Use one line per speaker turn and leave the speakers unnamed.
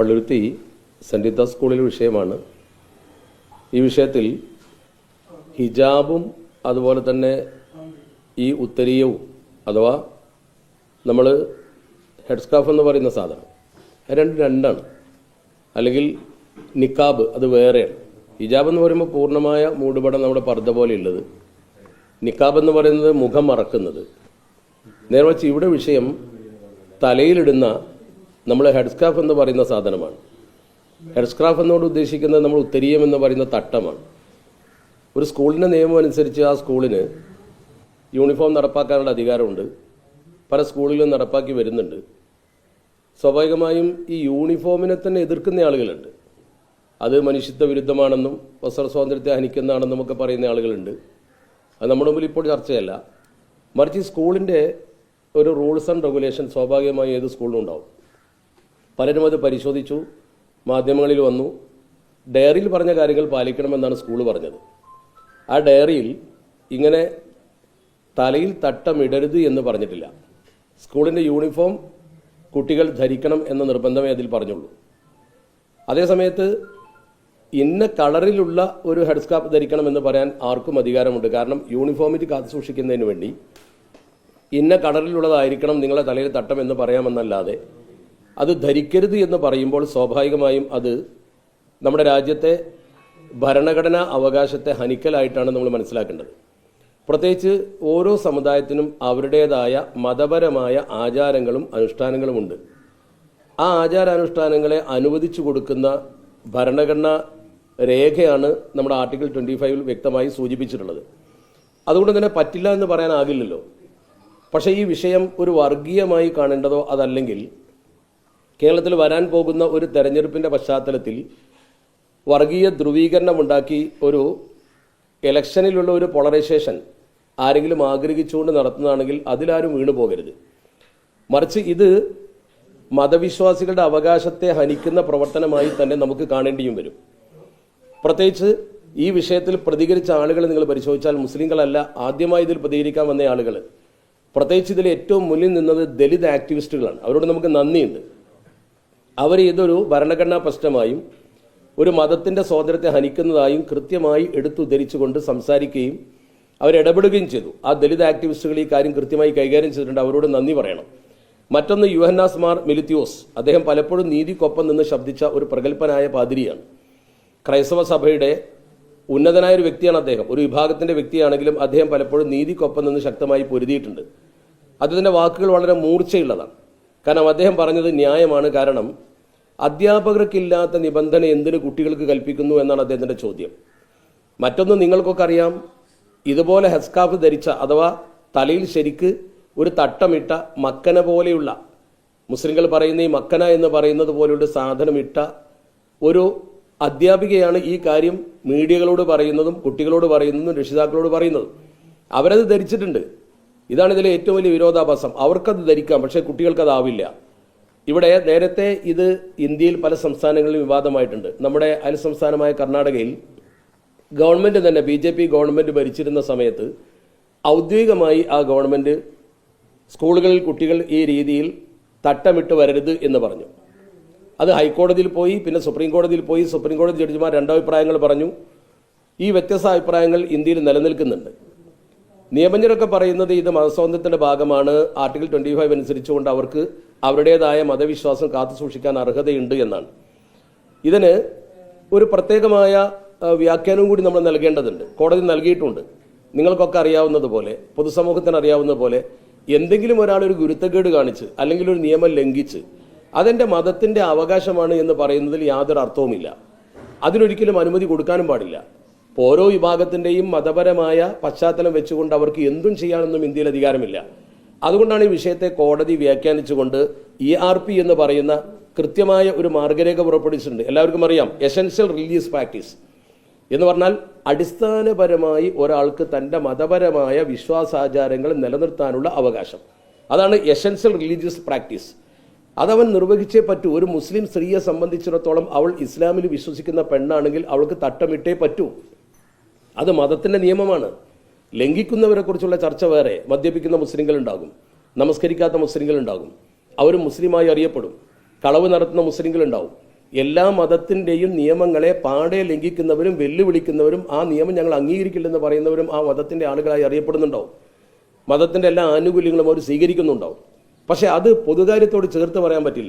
Palluruthy saint സ്കൂളിലെ വിഷയമാണ്. ഈ വിഷയത്തിൽ ഹിജാബും അതുപോലെ തന്നെ ഈ ഉത്തരീയവും അഥവാ നമ്മൾ ഹെഡ് സ്കാഫ് എന്ന് പറയുന്ന സാധനം രണ്ട് രണ്ടാണ്. അല്ലെങ്കിൽ നിക്കാബ് അത് വേറെയാണ്. ഹിജാബ് എന്ന് പറയുമ്പോൾ പൂർണമായ മൂടുപടം നമ്മുടെ പർദ്ദ പോലെ ഉള്ളത് നിക്കാബ് എന്ന് പറയുന്നത് മുഖം മറക്കുന്നത്. നേരെ ഇവിടെ വിഷയം തലയിലിടുന്ന നമ്മൾ ഹെഡ് സ്കാഫ് എന്ന് പറയുന്ന സാധനമാണ്. ഹെഡ് സ്കാഫ് എന്നോട് ഉദ്ദേശിക്കുന്നത് നമ്മൾ ഉത്തരീയം എന്ന് പറയുന്ന തട്ടമാണ്. ഒരു സ്കൂളിന്റെ നിയമം അനുസരിച്ച് ആ സ്കൂളിന് യൂണിഫോം നടപ്പാക്കാനുള്ള അധികാരമുണ്ട്. പല സ്കൂളിലും നടപ്പാക്കി വരുന്നുണ്ട്. സ്വാഭാവികമായും ഈ യൂണിഫോമിനെ തന്നെ എതിർക്കുന്ന ആളുകളുണ്ട്. അത് മനുഷ്യത്വ വിരുദ്ധമാണെന്നും വസ്ത്ര സ്വാതന്ത്ര്യത്തെ ഹനിക്കുന്നതാണെന്നും ഒക്കെ പറയുന്ന ആളുകളുണ്ട്. അത് നമ്മുടെ മുമ്പിൽ ഇപ്പോൾ ചർച്ചയല്ല. മറിച്ച് സ്കൂളിന്റെ ഒരു റൂൾസ് ആൻഡ് റെഗുലേഷൻ സ്വാഭാവികമായും ഏത് സ്കൂളിലും ഉണ്ടാവും. പലരും അത് പരിശോധിച്ചു മാധ്യമങ്ങളിൽ വന്നു. ഡയറിയിൽ പറഞ്ഞ കാര്യങ്ങൾ പാലിക്കണമെന്നാണ് സ്കൂൾ പറഞ്ഞത്. ആ ഡയറിയിൽ ഇങ്ങനെ തലയിൽ തട്ടമിടരുത് എന്ന് പറഞ്ഞിട്ടില്ല. സ്കൂളിന്റെ യൂണിഫോം കുട്ടികൾ ധരിക്കണം എന്ന നിർബന്ധമേ അതിൽ പറഞ്ഞുള്ളൂ. അതേസമയത്ത് ഇന്ന കളറിലുള്ള ഒരു ഹെഡ് സ്കാർഫ് ധരിക്കണമെന്ന് പറയാൻ ആർക്കും അധികാരമുണ്ട്. കാരണം യൂണിഫോമിറ്റി കാത്തു സൂക്ഷിക്കുന്നതിന് വേണ്ടി ഇന്ന കളറിലുള്ളതായിരിക്കണം നിങ്ങളെ തലയിൽ തട്ടം എന്ന് പറയാമെന്നല്ലാതെ അത് ധരിക്കരുത് എന്ന് പറയുമ്പോൾ സ്വാഭാവികമായും അത് നമ്മുടെ രാജ്യത്തെ ഭരണഘടനാ അവകാശത്തെ ഹനിക്കലായിട്ടാണ് നമ്മൾ മനസ്സിലാക്കേണ്ടത്. പ്രത്യേകിച്ച് ഓരോ സമുദായത്തിനും അവരുടേതായ മതപരമായ ആചാരങ്ങളും അനുഷ്ഠാനങ്ങളുമുണ്ട്. ആ ആചാരാനുഷ്ഠാനങ്ങളെ അനുവദിച്ചു കൊടുക്കുന്ന ഭരണഘടനാ രേഖയാണ് നമ്മുടെ ആർട്ടിക്കിൾ ട്വന്റി ഫൈവിൽ വ്യക്തമായി സൂചിപ്പിച്ചിട്ടുള്ളത്. അതുകൊണ്ട് തന്നെ പറ്റില്ല എന്ന് പറയാനാകില്ലല്ലോ. പക്ഷേ ഈ വിഷയം ഒരു വർഗീയമായി കാണേണ്ടതോ അതല്ലെങ്കിൽ കേരളത്തിൽ വരാൻ പോകുന്ന ഒരു തെരഞ്ഞെടുപ്പിന്റെ പശ്ചാത്തലത്തിൽ വർഗീയ ധ്രുവീകരണമുണ്ടാക്കി ഒരു ഇലക്ഷനിലുള്ള ഒരു പോളറൈസേഷൻ ആരെങ്കിലും ആഗ്രഹിച്ചുകൊണ്ട് നടത്തുന്നതാണെങ്കിൽ അതിലാരും വീണു പോകരുത് മറിച്ച് ഇത് മതവിശ്വാസികളുടെ അവകാശത്തെ ഹനിക്കുന്ന പ്രവർത്തനമായി തന്നെ നമുക്ക് കാണേണ്ടിയും വരും. പ്രത്യേകിച്ച് ഈ വിഷയത്തിൽ പ്രതികരിച്ച ആളുകൾ നിങ്ങൾ പരിശോധിച്ചാൽ മുസ്ലിങ്ങളല്ല ആദ്യമായി ഇതിൽ പ്രതികരിക്കാൻ വന്ന ആളുകൾ. പ്രത്യേകിച്ച് ഇതിൽ ഏറ്റവും മുന്നിൽ നിന്നത് ദലിത് ആക്ടിവിസ്റ്റുകളാണ്. അവരോട് നമുക്ക് നന്ദിയുണ്ട്. അവർ ഇതൊരു ഭരണഘടനാ പ്രശ്നമായും ഒരു മതത്തിന്റെ സ്വാതന്ത്ര്യത്തെ ഹനിക്കുന്നതായും കൃത്യമായി എടുത്തുദ്ധരിച്ചുകൊണ്ട് സംസാരിക്കുകയും അവരിടപെടുകയും ചെയ്തു. ആ ദലിത് ആക്ടിവിസ്റ്റുകൾ ഈ കാര്യം കൃത്യമായി കൈകാര്യം ചെയ്തിട്ടുണ്ട്. അവരോട് നന്ദി പറയണം. മറ്റൊന്ന് യുഹന്നാസ് മാർ മിലിത്യോസ് അദ്ദേഹം പലപ്പോഴും നീതിക്കൊപ്പം നിന്ന് ശബ്ദിച്ച ഒരു പ്രഗത്ഭനായ പാതിരിയാണ്. ക്രൈസ്തവ സഭയുടെ ഉന്നതനായ ഒരു വ്യക്തിയാണ് അദ്ദേഹം. ഒരു വിഭാഗത്തിന്റെ വ്യക്തിയാണെങ്കിലും അദ്ദേഹം പലപ്പോഴും നീതിക്കൊപ്പം നിന്ന് ശക്തമായി പൊരുതിയിട്ടുണ്ട്. അദ്ദേഹത്തിന്റെ വാക്കുകൾ വളരെ മൂർച്ചയുള്ളതാണ്. കാരണം അദ്ദേഹം പറഞ്ഞത് ന്യായമാണ്. കാരണം അധ്യാപകർക്കില്ലാത്ത നിബന്ധന എന്തിന് കുട്ടികൾക്ക് കൽപ്പിക്കുന്നു എന്നാണ് അദ്ദേഹത്തിന്റെ ചോദ്യം. മറ്റൊന്ന് നിങ്ങൾക്കൊക്കെ അറിയാം ഇതുപോലെ ഹെസ്കാഫ് ധരിച്ച അഥവാ തലയിൽ ശരിക്ക് ഒരു തട്ടമിട്ട മക്കന പോലെയുള്ള മുസ്ലിങ്ങൾ പറയുന്ന ഈ മക്കന എന്ന് പറയുന്നത് പോലെയുള്ള സാധനമിട്ട ഒരു അധ്യാപികയാണ് ഈ കാര്യം മീഡിയകളോട് പറയുന്നതും കുട്ടികളോട് പറയുന്നതും രക്ഷിതാക്കളോട് പറയുന്നതും. അവരത് ധരിച്ചിട്ടുണ്ട്. ഇതാണ് ഇതിലെ ഏറ്റവും വലിയ വിരോധാഭാസം. അവർക്കത് ധരിക്കാം പക്ഷേ കുട്ടികൾക്കതാവില്ല. ഇവിടെ നേരത്തെ ഇത് ഇന്ത്യയിൽ പല സംസ്ഥാനങ്ങളിലും വിവാദമായിട്ടുണ്ട്. നമ്മുടെ അയൽ സംസ്ഥാനമായ കർണാടകയിൽ ഗവൺമെന്റ് തന്നെ ബി ജെ പി ഗവൺമെന്റ് ഭരിച്ചിരുന്ന സമയത്ത് ഔദ്യോഗികമായി ആ ഗവൺമെന്റ് സ്കൂളുകളിൽ കുട്ടികൾ ഈ രീതിയിൽ തട്ടമിട്ട് വരരുത് എന്ന് പറഞ്ഞു. അത് ഹൈക്കോടതിയിൽ പോയി പിന്നെ സുപ്രീം കോടതിയിൽ പോയി സുപ്രീം കോടതി ജഡ്ജിമാർ രണ്ടഭിപ്രായങ്ങൾ പറഞ്ഞു. ഈ വ്യത്യസ്ത അഭിപ്രായങ്ങൾ ഇന്ത്യയിൽ നിലനിൽക്കുന്നുണ്ട്. നിയമജ്ഞരൊക്കെ പറയുന്നത് ഇത് മതസ്വാതന്ത്ര്യത്തിന്റെ ഭാഗമാണ്. ആർട്ടിക്കിൾ ട്വന്റി ഫൈവ് അനുസരിച്ചുകൊണ്ട് അവർക്ക് അവരുടേതായ മതവിശ്വാസം കാത്തു സൂക്ഷിക്കാൻ അർഹതയുണ്ട് എന്നാണ്. ഇതിന് ഒരു പ്രത്യേകമായ വ്യാഖ്യാനവും കൂടി നമ്മൾ നൽകേണ്ടതുണ്ട്. കോടതി നൽകിയിട്ടുണ്ട്. നിങ്ങൾക്കൊക്കെ അറിയാവുന്നതുപോലെ പൊതുസമൂഹത്തിന് അറിയാവുന്നതുപോലെ എന്തെങ്കിലും ഒരാൾ ഒരു ഗുരുത്തക്കേട് കാണിച്ച് അല്ലെങ്കിൽ ഒരു നിയമം ലംഘിച്ച് അതെന്റെ മതത്തിന്റെ അവകാശമാണ് എന്ന് പറയുന്നതിൽ യാതൊരു അർത്ഥവുമില്ല. അതിനൊരിക്കലും അനുമതി കൊടുക്കാനും പാടില്ല. ഇപ്പോൾ ഓരോ വിഭാഗത്തിന്റെയും മതപരമായ പശ്ചാത്തലം വെച്ചുകൊണ്ട് അവർക്ക് എന്തും ചെയ്യാനൊന്നും ഇന്ത്യയിൽ അധികാരമില്ല. അതുകൊണ്ടാണ് ഈ വിഷയത്തെ കോടതി വ്യാഖ്യാനിച്ചുകൊണ്ട് ഇ ആർ പി എന്ന് പറയുന്ന കൃത്യമായ ഒരു മാർഗരേഖ പുറപ്പെടുവിച്ചിട്ടുണ്ട്. എല്ലാവർക്കും അറിയാം എസെൻഷ്യൽ റിലീജിയസ് പ്രാക്ടീസ് എന്ന് പറഞ്ഞാൽ അടിസ്ഥാനപരമായി ഒരാൾക്ക് തന്റെ മതപരമായ വിശ്വാസാചാരങ്ങൾ നിലനിർത്താനുള്ള അവകാശം. അതാണ് എസെൻഷ്യൽ റിലീജിയസ് പ്രാക്ടീസ് അതവൻ നിർവഹിച്ചേ പറ്റൂ. ഒരു മുസ്ലിം സ്ത്രീയെ സംബന്ധിച്ചിടത്തോളം അവൾ ഇസ്ലാമിൽ വിശ്വസിക്കുന്ന പെണ്ണാണെങ്കിൽ അവൾക്ക് തട്ടമിട്ടേ പറ്റൂ. അത് മതത്തിന്റെ നിയമമാണ്. ലംഘിക്കുന്നവരെ കുറിച്ചുള്ള ചർച്ച വേറെ. മദ്യപിക്കുന്ന മുസ്ലിങ്ങൾ ഉണ്ടാകും. നമസ്കരിക്കാത്ത മുസ്ലിങ്ങൾ ഉണ്ടാകും. അവർ മുസ്ലിമായി അറിയപ്പെടും. കളവ് നടത്തുന്ന മുസ്ലിങ്ങൾ ഉണ്ടാവും എല്ലാ മതത്തിന്റെയും നിയമങ്ങളെ പാടെ ലംഘിക്കുന്നവരും വെല്ലുവിളിക്കുന്നവരും ആ നിയമം ഞങ്ങൾ അംഗീകരിക്കില്ലെന്ന് പറയുന്നവരും ആ മതത്തിന്റെ ആളുകളായി അറിയപ്പെടുന്നുണ്ടാവും. മതത്തിന്റെ എല്ലാ ആനുകൂല്യങ്ങളും അവർ സ്വീകരിക്കുന്നുണ്ടാവും. പക്ഷേ അത് പൊതുകാര്യത്തോട് ചേർത്ത് പറയാൻ പറ്റില്ല.